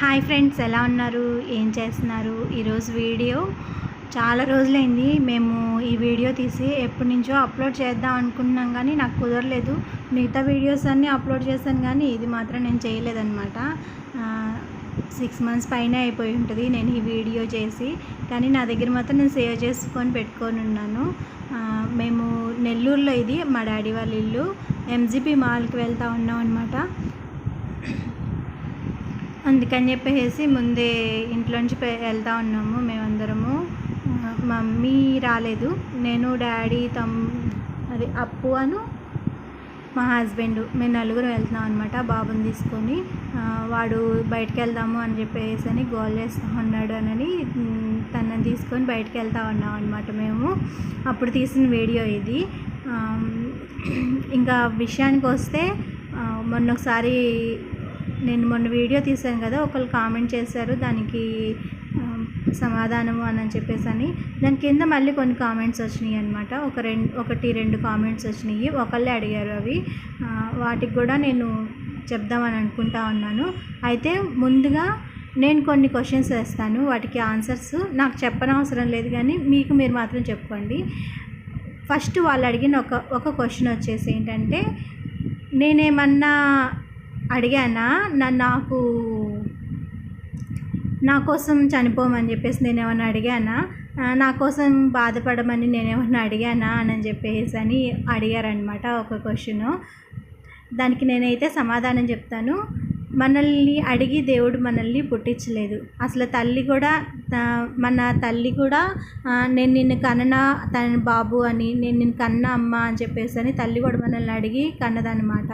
Hi friends ఎలా ఉన్నారు? ఏం చేస్తున్నారు? ఈరోజు వీడియో చాలా రోజులైంది. మేము ఈ వీడియో తీసి ఎప్పటి నుంచో అప్లోడ్ చేద్దాం అనుకున్నాం కానీ నాకు కుదరలేదు. మిగతా వీడియోస్ అన్నీ అప్లోడ్ చేశాను కానీ ఇది మాత్రం నేను చేయలేదన్నమాట. సిక్స్ మంత్స్ పైన అయిపోయి ఉంటుంది నేను ఈ వీడియో చేసి. కానీ నా దగ్గర మాత్రం నేను సేవ్ చేసుకొని పెట్టుకొని ఉన్నాను. మేము నెల్లూరులో ఇది మా డాడీ వాళ్ళ ఇల్లు. ఎంజీపీ మాల్కి వెళ్తూ ఉన్నాం అనమాట అందుకని చెప్పేసి ముందే ఇంట్లోంచి వెళ్తా ఉన్నాము మేమందరము. మమ్మీ రాలేదు. నేను డాడీ తమ్ అది అప్పు అను మా హస్బెండ్ మేము నలుగురు వెళ్తున్నాం అనమాట బాబుని తీసుకొని. వాడు బయటకు వెళ్దాము అని చెప్పేసి అని గోల్ చేస్తూ ఉన్నాడు అని తనని తీసుకొని బయటకు వెళ్తా ఉన్నాం అనమాట మేము. అప్పుడు తీసిన వీడియో ఇది. ఇంకా విషయానికి వస్తే మొన్న ఒకసారి నేను మొన్న వీడియో తీశాను కదా ఒకళ్ళు కామెంట్ చేశారు దానికి సమాధానము అని చెప్పేసి అని. దాని కింద మళ్ళీ కొన్ని కామెంట్స్ వచ్చినాయి అనమాట ఒక రెండు ఒకటి రెండు కామెంట్స్ వచ్చినాయి. ఒకళ్ళే అడిగారు అవి. వాటికి కూడా నేను చెప్దామని అనుకుంటా ఉన్నాను. అయితే ముందుగా నేను కొన్ని క్వశ్చన్స్ వేస్తాను. వాటికి ఆన్సర్స్ నాకు చెప్పనవసరం లేదు కానీ మీకు మీరు మాత్రం చెప్పుకోండి. ఫస్ట్ వాళ్ళు అడిగిన ఒక ఒక క్వశ్చన్ వచ్చేసి ఏంటంటే నేనేమన్నా అడిగానా? నా నాకు నా కోసం చనిపోమని చెప్పేసి నేను ఏమన్నా అడిగానా నా కోసం బాధపడమని నేను ఏమన్నా అడిగానా? అని చెప్పేసి అని అడిగారనమాట ఒక క్వశ్చన్. దానికి నేనైతే సమాధానం చెప్తాను. మనల్ని అడిగి దేవుడు మనల్ని పుట్టించలేదు. అసలు తల్లి కూడా మన తల్లి కూడా నేను నిన్ను కన్న తన బాబు అని నేను నిన్ను కన్న అమ్మ అని చెప్పేసి అని తల్లి కూడా మనల్ని అడిగి కన్నదనమాట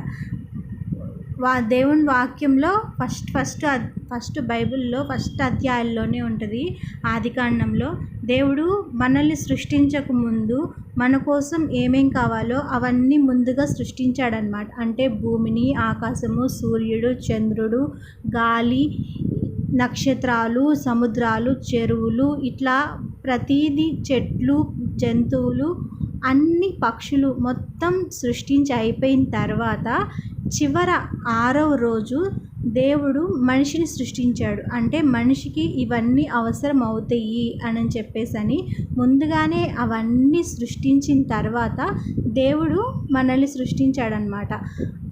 వా దేవుని వాక్యంలో ఫస్ట్ ఫస్ట్ అద్- ఫస్ట్ బైబిల్లో ఫస్ట్ అధ్యాయంలోనే ఉంటుంది. ఆదికాండంలో దేవుడు మనల్ని సృష్టించక ముందు మన కోసం ఏమేం కావాలో అవన్నీ ముందుగా సృష్టించాడనమాట అంటే భూమిని ఆకాశము సూర్యుడు చంద్రుడు గాలి నక్షత్రాలు సముద్రాలు చెరువులు ఇట్లా ప్రతీది చెట్లు జంతువులు అన్ని పక్షులు మొత్తం సృష్టించి అయిపోయిన తర్వాత చివర ఆరవ రోజు దేవుడు మనిషిని సృష్టించాడు. అంటే మనిషికి ఇవన్నీ అవసరం అవుతాయి అని చెప్పేసి అని ముందుగానే అవన్నీ సృష్టించిన తర్వాత దేవుడు మనల్ని సృష్టించాడనమాట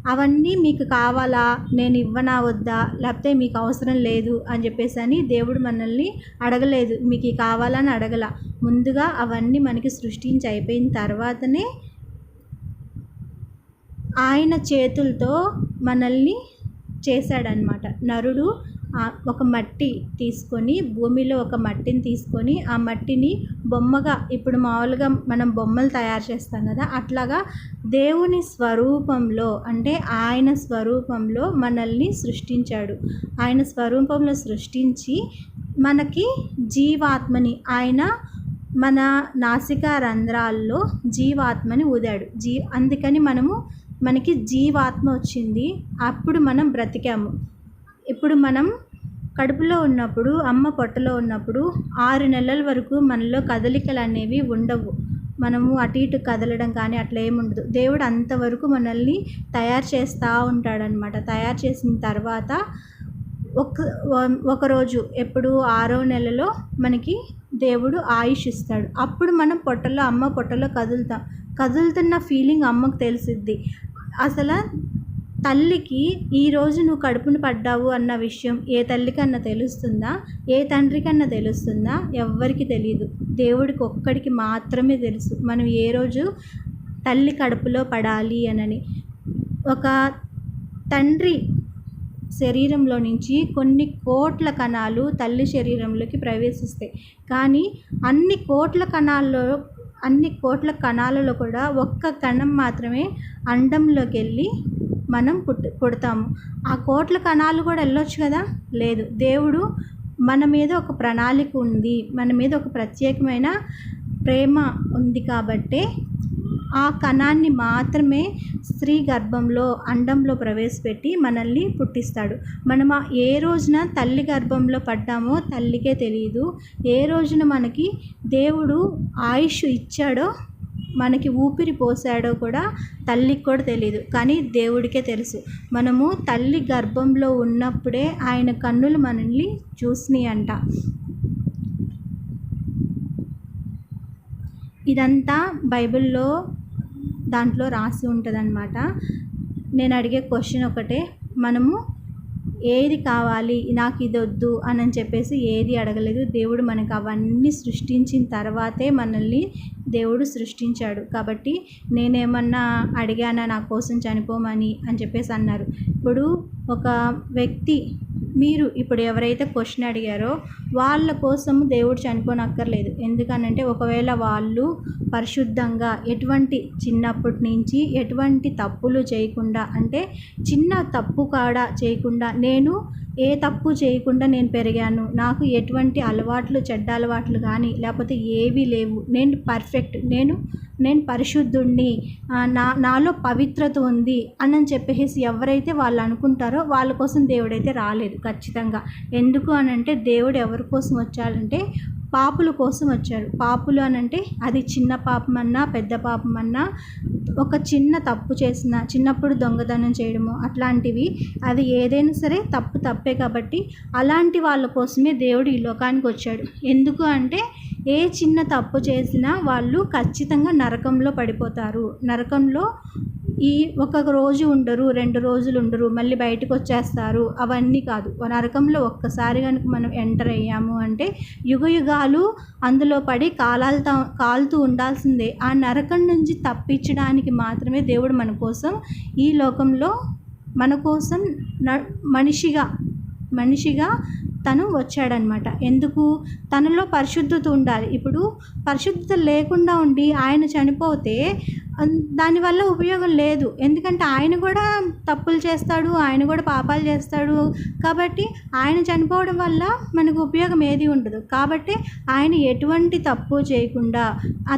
అవన్నీ మీకు కావాలా? నేను ఇవ్వనా వద్దా? లేకపోతే మీకు అవసరం లేదు అని చెప్పేసి అని దేవుడు మనల్ని అడగలేదు. మీకు కావాలని అడగల. ముందుగా అవన్నీ మనకి సృష్టించి అయిపోయిన తర్వాతనే ఆయన చేతులతో మనల్ని చేశాడనమాట నరుడు ఒక మట్టి తీసుకొని భూమిలో ఒక మట్టిని తీసుకొని ఆ మట్టిని బొమ్మగా ఇప్పుడు మామూలుగా మనం బొమ్మలు తయారు చేస్తాం కదా అట్లాగా దేవుని స్వరూపంలో అంటే ఆయన స్వరూపంలో మనల్ని సృష్టించాడు. ఆయన స్వరూపంలో సృష్టించి మనకి జీవాత్మని ఆయన మన నాసికా రంధ్రాల్లో జీవాత్మని ఊదాడు. జీ అందుకని మనము మనకి జీవాత్మ వచ్చింది. అప్పుడు మనం బ్రతికాము. ఇప్పుడు మనం కడుపులో ఉన్నప్పుడు అమ్మ పొట్టలో ఉన్నప్పుడు ఆరు నెలల వరకు మనలో కదలికలు అనేవి ఉండవు. మనము అటు ఇటు కదలడం కానీ అట్లా ఏమి ఉండదు. దేవుడు అంతవరకు మనల్ని తయారు చేస్తూ ఉంటాడనమాట తయారు చేసిన తర్వాత ఒక ఒకరోజు ఎప్పుడు ఆరో నెలలో మనకి దేవుడు ఆయుష్ ఇస్తాడు. అప్పుడు మనం పొట్టలో అమ్మ పొట్టలో కదులుతాం. కదులుతున్న ఫీలింగ్ అమ్మకు తెలిసిద్ది. అసలు తల్లికి ఈరోజు నువ్వు కడుపును పడ్డావు అన్న విషయం ఏ తల్లికన్నా తెలుస్తుందా? ఏ తండ్రికన్నా తెలుస్తుందా? ఎవ్వరికి తెలియదు దేవుడికి ఒక్కడికి మాత్రమే తెలుసు. మనం ఏ రోజు తల్లి కడుపులో పడాలి అనని. ఒక తండ్రి శరీరంలో నుంచి కొన్ని కోట్ల కణాలు తల్లి శరీరంలోకి ప్రవేశిస్తాయి. కానీ అన్ని కోట్ల కణాల్లో అన్ని కోట్ల కణాలలో కూడా ఒక్క కణం మాత్రమే అండంలోకి వెళ్ళి మనం పుట్ పుడతాము. ఆ కోట్ల కణాలు కూడా వెళ్ళొచ్చు కదా? లేదు. దేవుడు మన మీద ఒక ప్రణాళిక ఉంది. మన మీద ఒక ప్రత్యేకమైన ప్రేమ ఉంది కాబట్టే ఆ కణాన్ని మాత్రమే స్త్రీ గర్భంలో అండంలో ప్రవేశపెట్టి మనల్ని పుట్టిస్తాడు. మనం ఏ రోజున తల్లి గర్భంలో పడ్డామో తల్లికే తెలియదు ఏ రోజున మనకి దేవుడు ఆయుష్ ఇచ్చాడో మనకి ఊపిరి పోసాడో కూడా తల్లికి కూడా తెలియదు కానీ దేవుడికే తెలుసు. మనము తల్లి గర్భంలో ఉన్నప్పుడే ఆయన కన్నులు మనల్ని చూసినాయి అంట ఇదంతా బైబిల్లో దాంట్లో రాసి ఉంటుందన్నమాట. నేను అడిగే క్వశ్చన్ ఒకటే మనము ఏది కావాలి నాకు ఇది వద్దు అని చెప్పేసి ఏది అడగలేదు. దేవుడు మనకు అవన్నీ సృష్టించిన తర్వాతే మనల్ని దేవుడు సృష్టించాడు. కాబట్టి నేనేమన్నా అడిగానా నా కోసం చనిపోమని అని చెప్పేసి అన్నారు. ఇప్పుడు ఒక వ్యక్తి మీరు ఇప్పుడు ఎవరైతే క్వశ్చన్ అడిగారో వాళ్ళ కోసం దేవుడు చనిపోనక్కర్లేదు. ఎందుకనంటే ఒకవేళ వాళ్ళు పరిశుద్ధంగా ఎటువంటి చిన్నప్పటి నుంచి ఎటువంటి తప్పులు చేయకుండా అంటే చిన్న తప్పు కాడ చేయకుండా నేను ఏ తప్పు చేయకుండా నేను పెరిగాను. నాకు ఎటువంటి అలవాట్లు చెడ్డ అలవాట్లు కానీ లేకపోతే ఏవీ లేవు. నేను పర్ఫెక్ట్ నేను నేను పరిశుద్ధుణ్ణి. నా నాలో పవిత్రత ఉంది అని చెప్పేసి ఎవరైతే వాళ్ళు అనుకుంటారో వాళ్ళ కోసం దేవుడైతే రాలేదు ఖచ్చితంగా. ఎందుకు అని అంటే దేవుడు ఎవరి కోసం వచ్చాడంటే పాపుల కోసం వచ్చాడు పాపులు అని అంటే అది చిన్న పాపమన్నా పెద్ద పాపమన్నా ఒక చిన్న తప్పు చేసిన చిన్నప్పుడు దొంగతనం చేయడము అట్లాంటివి. అది ఏదైనా సరే తప్పు తప్పే కాబట్టి అలాంటి వాళ్ళ కోసమే దేవుడు ఈ లోకానికి వచ్చాడు. ఎందుకు అంటే ఏ చిన్న తప్పు చేసినా వాళ్ళు ఖచ్చితంగా నరకంలో పడిపోతారు. నరకంలో ఈ ఒక రోజు ఉండరు రెండు రోజులు ఉండరు మళ్ళీ బయటకు వచ్చేస్తారు. అవన్నీ కాదు. నరకంలో ఒక్కసారి కనుక మనం ఎంటర్ అయ్యాము అంటే యుగ యుగాలు అందులో పడి కాలాలతో కాలుతూ ఉండాల్సిందే. ఆ నరకం నుంచి తప్పించడానికి మాత్రమే దేవుడు మన కోసం ఈ లోకంలో మన కోసం న మనిషిగా మనిషిగా తను వచ్చాడనమాట. ఎందుకు? తనలో పరిశుద్ధత ఉండాలి. ఇప్పుడు పరిశుద్ధత లేకుండా ఉండి ఆయన చనిపోతే దానివల్ల ఉపయోగం లేదు. ఎందుకంటే ఆయన కూడా తప్పులు చేస్తాడు ఆయన కూడా పాపాలు చేస్తాడు. కాబట్టి ఆయన చనిపోవడం వల్ల మనకు ఉపయోగం ఏది ఉండదు. కాబట్టి ఆయన ఎటువంటి తప్పు చేయకుండా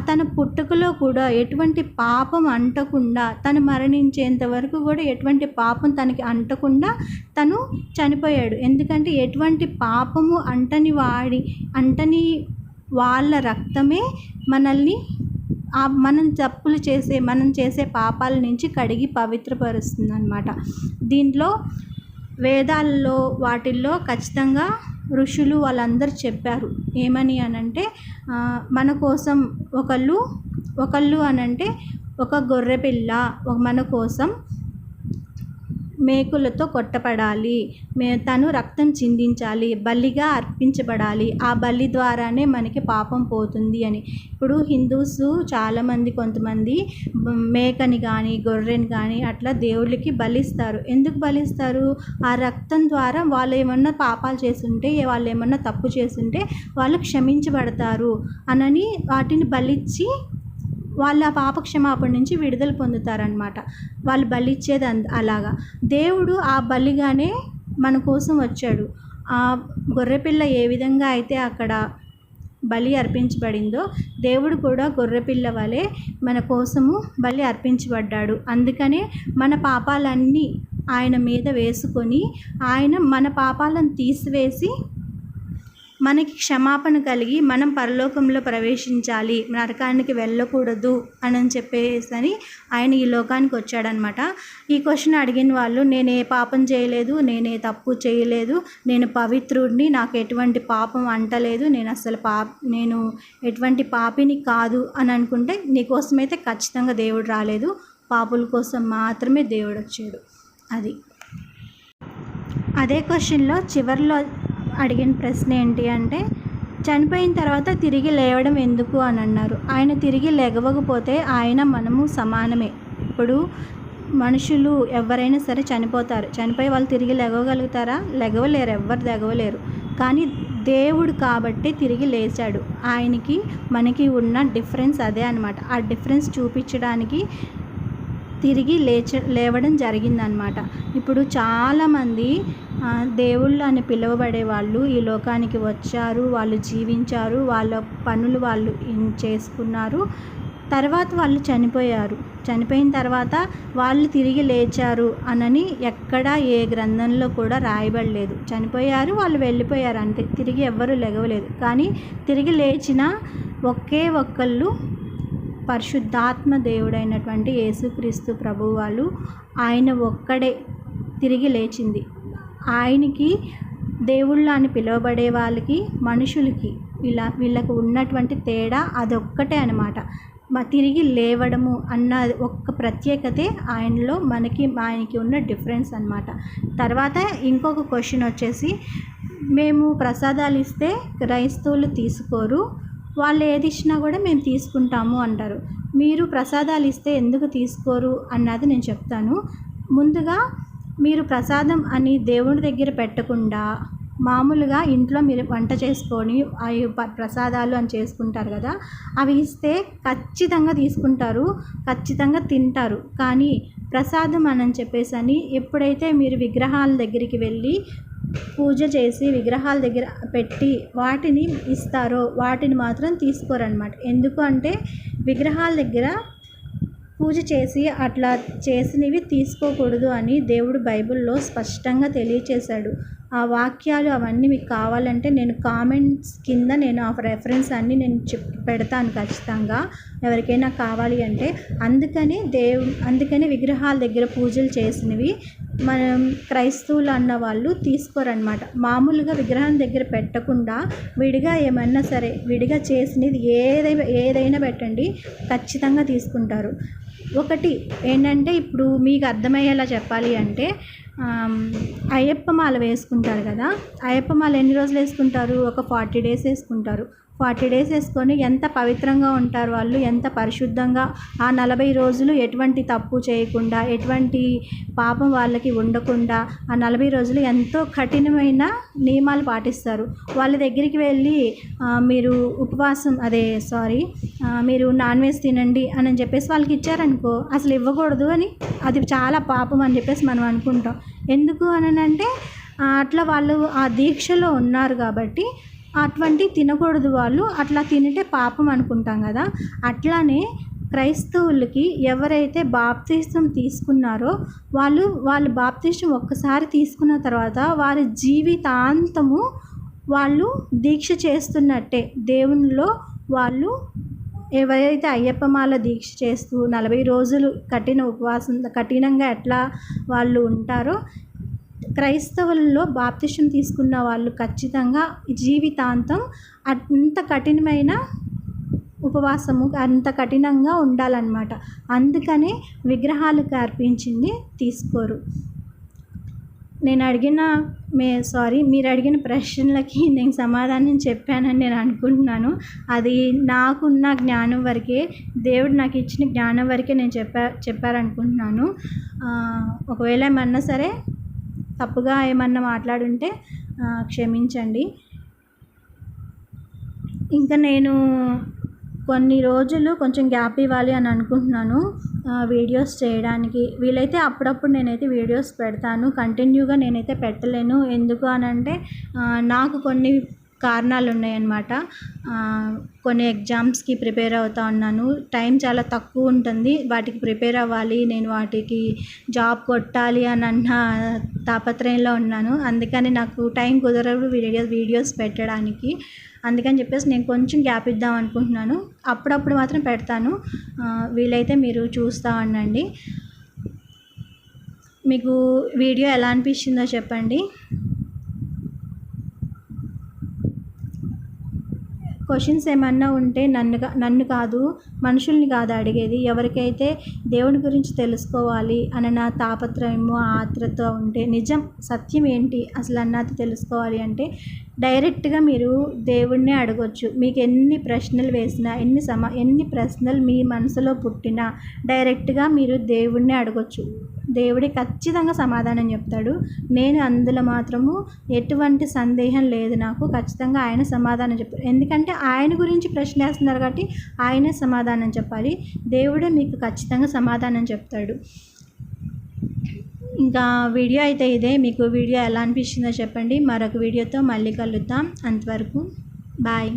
తన పుట్టుకలో కూడా ఎటువంటి పాపం అంటకుండా తను మరణించేంత వరకు కూడా ఎటువంటి పాపం తనకి అంటకుండా తను చనిపోయాడు. ఎందుకంటే ఎటువంటి పాపము అంటని వాడి అంటని వాళ్ళ రక్తమే మనల్ని మనం తప్పులు చేసే మనం చేసే పాపాల నుంచి కడిగి పవిత్రపరుస్తుంది అనమాట దీంట్లో వేదాల్లో వాటిల్లో ఖచ్చితంగా ఋషులు వాళ్ళందరూ చెప్పారు. ఏమని అనంటే మన కోసం ఒకళ్ళు ఒకళ్ళు అనంటే ఒక గొర్రె పిల్ల మన కోసం మేకులతో కొట్టబడాలి. మే తను రక్తం చిందించాలి. బలిగా అర్పించబడాలి. ఆ బలి ద్వారానే మనకి పాపం పోతుంది అని. ఇప్పుడు హిందూస్ చాలామంది కొంతమంది మేకని కానీ గొర్రెని కానీ అట్లా దేవుళ్ళకి బలిస్తారు. ఎందుకు బలిస్తారు? ఆ రక్తం ద్వారా వాళ్ళు ఏమన్నా పాపాలు చేస్తుంటే వాళ్ళు ఏమన్నా తప్పు చేస్తుంటే వాళ్ళు క్షమించబడతారు. అనని వాటిని బలిచ్చి వాళ్ళ ఆ పాపక్షమాపణ నుంచి విడుదల పొందుతారనమాట వాళ్ళు బలి ఇచ్చేది అలాగా. దేవుడు ఆ బలిగానే మన కోసం వచ్చాడు. ఆ గొర్రెపిల్ల ఏ విధంగా అయితే అక్కడ బలి అర్పించబడిందో దేవుడు కూడా గొర్రెపిల్ల వలె మన కోసము బలి అర్పించబడ్డాడు. అందుకనే మన పాపాలన్నీ ఆయన మీద వేసుకొని ఆయన మన పాపాలను తీసివేసి మనకి క్షమాపణ కలిగి మనం పరలోకంలో ప్రవేశించాలి నరకానికి వెళ్ళకూడదు అని చెప్పేసి అని ఆయన ఈ లోకానికి వచ్చాడనమాట. ఈ క్వశ్చన్ అడిగిన వాళ్ళు నేనే పాపం చేయలేదు నేనే తప్పు చేయలేదు నేను పవిత్రుడిని నాకు ఎటువంటి పాపం అంటలేదు నేను అసలు పా నేను ఎటువంటి పాపిని కాదు అని అనుకుంటే నీకోసమైతే ఖచ్చితంగా దేవుడు రాలేదు. పాపుల కోసం మాత్రమే దేవుడు వచ్చాడు. అది. అదే క్వశ్చన్లో చివరిలో అడిగిన ప్రశ్న ఏంటి అంటే చనిపోయిన తర్వాత తిరిగి లేవడం ఎందుకు అని అన్నారు. ఆయన తిరిగి లెగవకపోతే ఆయన మనము సమానమే. ఇప్పుడు మనుషులు ఎవరైనా సరే చనిపోతారు. చనిపోయి వాళ్ళు తిరిగి లెగవగలుగుతారా లెగవలేరు ఎవ్వరు లెగవలేరు కానీ దేవుడు కాబట్టి తిరిగి లేచాడు. ఆయనకి మనకి ఉన్న డిఫరెన్స్ అదే అనమాట ఆ డిఫరెన్స్ చూపించడానికి తిరిగి లేచ లేవడం జరిగిందనమాట. ఇప్పుడు చాలామంది దేవుళ్ళు అని పిలువబడే వాళ్ళు ఈ లోకానికి వచ్చారు వాళ్ళు జీవించారు వాళ్ళ పనులు వాళ్ళు చేసుకున్నారు. తర్వాత వాళ్ళు చనిపోయారు. చనిపోయిన తర్వాత వాళ్ళు తిరిగి లేచారు అనని ఎక్కడా ఏ గ్రంథంలో కూడా రాయబడలేదు. చనిపోయారు వాళ్ళు వెళ్ళిపోయారు అంతే. తిరిగి ఎవ్వరూ లెగవలేదు కానీ తిరిగి లేచిన ఒకే ఒక్కళ్ళు పరిశుద్ధాత్మ దేవుడైనటువంటి యేసుక్రీస్తు ప్రభు వాళ్ళు ఆయన ఒక్కడే తిరిగి లేచింది. ఆయనకి దేవుళ్ళ అని పిలువబడే వాళ్ళకి మనుషులకి ఇలా వీళ్ళకు ఉన్నటువంటి తేడా అదొక్కటే అనమాట తిరిగి లేవడము అన్న ఒక్క ప్రత్యేకతే ఆయనలో మనకి ఆయనకి ఉన్న డిఫరెన్స్ అనమాట తర్వాత ఇంకొక క్వశ్చన్ వచ్చేసి మేము ప్రసాదాలు ఇస్తే క్రైస్తవులు తీసుకోరు వాళ్ళు ఏది ఇచ్చినా కూడా మేము తీసుకుంటాము అంటారు. మీరు ప్రసాదాలు ఇస్తే ఎందుకు తీసుకోరు అన్నది నేను చెప్తాను. ముందుగా మీరు ప్రసాదం అని దేవుడి దగ్గర పెట్టకుండా మామూలుగా ఇంట్లో మీరు వంట చేసుకొని అవి ప్రసాదాలు అని చేసుకుంటారు కదా అవి ఇస్తే ఖచ్చితంగా తీసుకుంటారు ఖచ్చితంగా తింటారు. కానీ ప్రసాదం అని చెప్పేసి అని ఎప్పుడైతే మీరు విగ్రహాల దగ్గరికి వెళ్ళి పూజ చేసి విగ్రహాల దగ్గర పెట్టి వాటిని ఇస్తారో వాటిని మాత్రం తీసుకోరనమాట ఎందుకు అంటే విగ్రహాల దగ్గర పూజ చేసి అట్లా చేసినవి తీసుకోకూడదు అని దేవుడు బైబిల్లో స్పష్టంగా తెలియచేశాడు. ఆ వాక్యాలు అవన్నీ మీకు కావాలంటే నేను కామెంట్స్ కింద నేను ఆ రెఫరెన్స్ అన్నీ నేను చెప్ పెడతాను ఖచ్చితంగా. ఎవరికైనా కావాలి అంటే అందుకని దేవు అందుకని విగ్రహాల దగ్గర పూజలు చేసినవి మనం క్రైస్తవులు అన్న వాళ్ళు తీసుకోరనమాట మామూలుగా విగ్రహం దగ్గర పెట్టకుండా విడిగా ఏమన్నా సరే విడిగా చేసినది ఏదైనా ఏదైనా పెట్టండి ఖచ్చితంగా తీసుకుంటారు. ఒకటి ఏంటంటే ఇప్పుడు మీకు అర్థమయ్యేలా చెప్పాలి అంటే అయ్యప్ప మాల వేసుకుంటారు కదా. అయ్యప్ప మాల ఎన్ని రోజులు వేసుకుంటారు? ఒక ఫార్టీ డేస్ వేసుకుంటారు. ఫార్టీ డేస్ వేసుకొని ఎంత పవిత్రంగా ఉంటారు వాళ్ళు ఎంత పరిశుద్ధంగా ఆ నలభై రోజులు ఎటువంటి తప్పు చేయకుండా ఎటువంటి పాపం వాళ్ళకి ఉండకుండా ఆ నలభై రోజులు ఎంతో కఠినమైన నియమాలు పాటిస్తారు. వాళ్ళ దగ్గరికి వెళ్ళి మీరు ఉపవాసం అదే సారీ మీరు నాన్ వెజ్ తినండి అని చెప్పేసి వాళ్ళకి ఇచ్చారనుకో అసలు ఇవ్వకూడదు అని అది చాలా పాపం అని చెప్పేసి మనం అనుకుంటాం. ఎందుకు అని అంటే అట్లా వాళ్ళు ఆ దీక్షలో ఉన్నారు కాబట్టి అటువంటి తినకూడదు వాళ్ళు. అట్లా తినటే పాపం అనుకుంటాం కదా. అట్లానే క్రైస్తవులకి ఎవరైతే బాప్తిష్టం తీసుకున్నారో వాళ్ళు వాళ్ళు బాప్తిష్టం ఒక్కసారి తీసుకున్న తర్వాత వారి జీవితాంతము వాళ్ళు దీక్ష చేస్తున్నట్టే. దేవునిలో వాళ్ళు ఎవరైతే అయ్యప్పమాల దీక్ష చేస్తూ నలభై రోజులు కఠిన ఉపవాసం కఠినంగా ఎట్లా వాళ్ళు ఉంటారో క్రైస్తవుల్లో బాప్తిష్టం తీసుకున్న వాళ్ళు ఖచ్చితంగా జీవితాంతం అంత కఠినమైన ఉపవాసము అంత కఠినంగా ఉండాలన్నమాట. అందుకనే విగ్రహాలకు అర్పించింది తీసుకోరు. నేను అడిగిన మే సారీ మీరు అడిగిన ప్రశ్నలకి నేను సమాధానం చెప్పానని నేను అనుకుంటున్నాను. అది నాకున్న జ్ఞానం వరకే దేవుడు నాకు ఇచ్చిన జ్ఞానం వరకే నేను చెప్పా చెప్పారనుకుంటున్నాను. ఒకవేళ ఏమన్నా సరే తప్పుగా ఏమన్నా మాట్లాడుంటే క్షమించండి. ఇంకా నేను కొన్ని రోజులు కొంచెం గ్యాప్ ఇవ్వాలి అని అనుకుంటున్నాను వీడియోస్ చేయడానికి. వీలైతే అప్పుడప్పుడు నేనైతే వీడియోస్ పెడతాను. కంటిన్యూగా నేనైతే పెట్టలేను. ఎందుకు అని అంటే నాకు కొన్ని కారణాలు ఉన్నాయన్నమాట కొన్ని ఎగ్జామ్స్కి ప్రిపేర్ అవుతా ఉన్నాను. టైం చాలా తక్కువ ఉంటుంది. వాటికి ప్రిపేర్ అవ్వాలి. నేను వాటికి జాబ్ కొట్టాలి అని అన్న తాపత్రయంలో ఉన్నాను. అందుకని నాకు టైం కుదరదు వీడియోస్ వీడియోస్ పెట్టడానికి. అందుకని చెప్పేసి నేను కొంచెం గ్యాప్ ఇద్దాం అనుకుంటున్నాను. అప్పుడప్పుడు మాత్రం పెడతాను. వీలైతే మీరు చూస్తూ ఉండండి. మీకు వీడియో ఎలా అనిపించిందో చెప్పండి. క్వశ్చన్స్ ఏమన్నా ఉంటే నన్ను నన్ను కాదు మనుషుల్ని కాదు అడిగేది. ఎవరికైతే దేవుని గురించి తెలుసుకోవాలి అని నా తాపత్రయము ఆత్రత ఉంటే నిజం సత్యం ఏంటి అసలు అన్నది తెలుసుకోవాలి అంటే డైరెక్ట్గా మీరు దేవుణ్ణి అడగొచ్చు. మీకు ఎన్ని ప్రశ్నలు వేసినా ఎన్ని సమా ఎన్ని ప్రశ్నలు మీ మనసులో పుట్టినా డైరెక్ట్గా మీరు దేవుణ్ణి అడగొచ్చు. దేవుడే ఖచ్చితంగా సమాధానం చెప్తాడు. నేను అందులో మాత్రము ఎటువంటి సందేహం లేదు నాకు. ఖచ్చితంగా ఆయన సమాధానం చెప్పారు ఎందుకంటే ఆయన గురించి ప్రశ్న వేస్తున్నారు కాబట్టి ఆయనే సమాధానం చెప్పాలి. దేవుడే మీకు ఖచ్చితంగా సమాధానం చెప్తాడు. ఇంకా వీడియో అయితే ఇదే. మీకు వీడియో ఎలా అనిపించిందో చెప్పండి. మరొక వీడియోతో మళ్ళీ కలుద్దాం. అంతవరకు బాయ్.